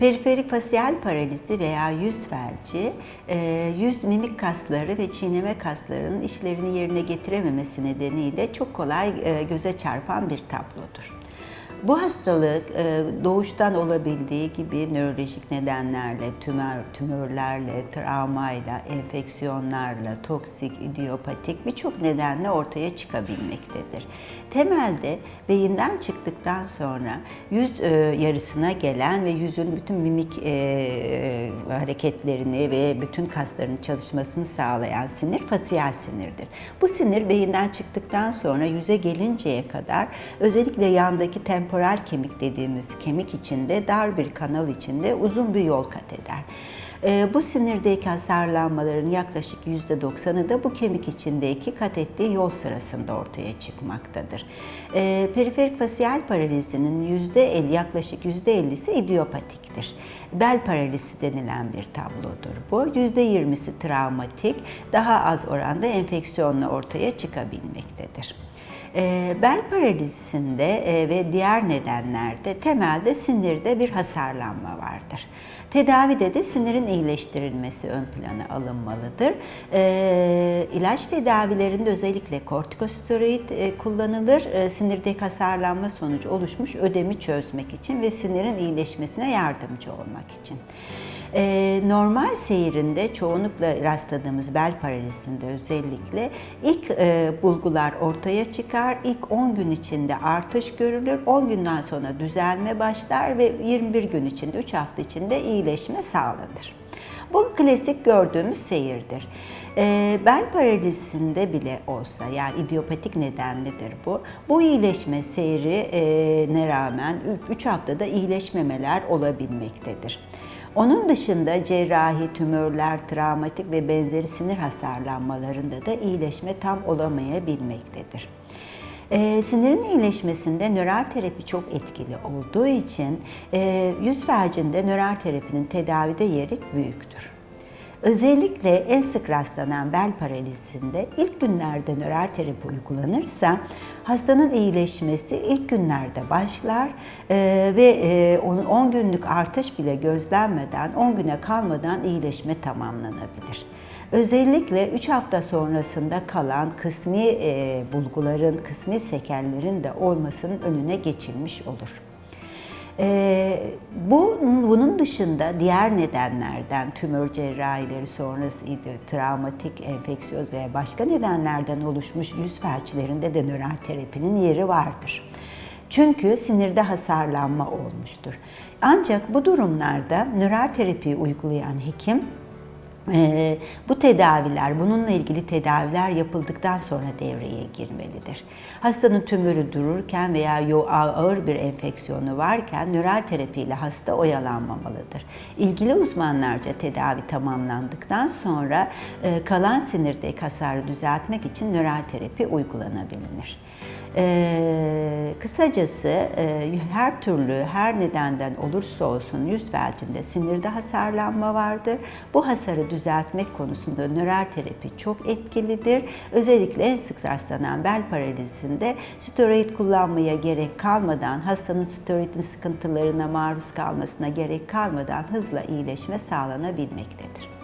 Periferik fasiyel paralizi veya yüz felci, e, yüz mimik kasları ve çiğneme kaslarının işlerini yerine getirememesi nedeniyle çok kolay e, göze çarpan bir tablodur. Bu hastalık e, doğuştan olabildiği gibi nörolojik nedenlerle, tümör, tümörlerle, travmayla, enfeksiyonlarla, toksik, idiopatik birçok nedenle ortaya çıkabilmektedir. Temelde beyinden çıktıktan sonra yüz e, yarısına gelen ve yüzün bütün mimik e, hareketlerini ve bütün kasların çalışmasını sağlayan sinir fasiyel sinirdir. Bu sinir beyinden çıktıktan sonra yüze gelinceye kadar özellikle yandaki temporal kemik dediğimiz kemik içinde dar bir kanal içinde uzun bir yol kat eder. E, bu sinirdeki hasarlanmaların yaklaşık %90'ı da bu kemik içindeki kat ettiği yol sırasında ortaya çıkmaktadır. E, periferik fasiyel paralizinin %50 yaklaşık %50'si idiopatiktir. Bel paralizi denilen bir tablodur bu. %20'si travmatik, daha az oranda enfeksiyonla ortaya çıkabilmektedir. E, bel paralizisinde e, ve diğer nedenlerde temelde sinirde bir hasarlanma vardır. Tedavide de sinirin iyileştirilmesi ön plana alınmalıdır. E, ilaç tedavilerinde özellikle kortikosteroid e, kullanılır. E, sinirdeki hasarlanma sonucu oluşmuş ödemi çözmek için ve sinirin iyileşmesine yardımcı olmak için. Ee, normal seyrinde çoğunlukla rastladığımız bel paralizinde özellikle ilk e, bulgular ortaya çıkar. İlk 10 gün içinde artış görülür. 10 günden sonra düzelme başlar ve 21 gün içinde 3 hafta içinde iyileşme sağlanır. Bu klasik gördüğümüz seyirdir. E, bel paralizinde bile olsa yani idiopatik nedenlidir bu. Bu iyileşme seyri e, rağmen 3 haftada iyileşmemeler olabilmektedir. Onun dışında cerrahi, tümörler, travmatik ve benzeri sinir hasarlanmalarında da iyileşme tam olamayabilmektedir. E, sinirin iyileşmesinde nöral terapi çok etkili olduğu için e, yüz felcinde nöral terapinin tedavide yeri büyüktür. Özellikle en sık rastlanan bel paralizinde ilk günlerde nöral terapi uygulanırsa hastanın iyileşmesi ilk günlerde başlar e, ve 10 günlük artış bile gözlenmeden 10 güne kalmadan iyileşme tamamlanabilir. Özellikle 3 hafta sonrasında kalan kısmi e, bulguların, kısmi sekellerin de olmasının önüne geçilmiş olur. Ee, bu dışında diğer nedenlerden tümör cerrahileri sonrası travmatik, enfeksiyöz veya başka nedenlerden oluşmuş yüz felçlerinde de nöral terapinin yeri vardır. Çünkü sinirde hasarlanma olmuştur. Ancak bu durumlarda nöral terapiyi uygulayan hekim ee, bu tedaviler, bununla ilgili tedaviler yapıldıktan sonra devreye girmelidir. Hastanın tümörü dururken veya ağır bir enfeksiyonu varken nöral terapiyle hasta oyalanmamalıdır. İlgili uzmanlarca tedavi tamamlandıktan sonra e, kalan sinirdeki hasarı düzeltmek için nöral terapi uygulanabilir. Ee, kısacası e, her türlü, her nedenden olursa olsun yüz felcinde sinirde hasarlanma vardır. Bu hasarı düzeltmek konusunda nöral terapi çok etkilidir. Özellikle en sık rastlanan bel paralizinde steroid kullanmaya gerek kalmadan, hastanın steroidin sıkıntılarına maruz kalmasına gerek kalmadan hızla iyileşme sağlanabilmektedir.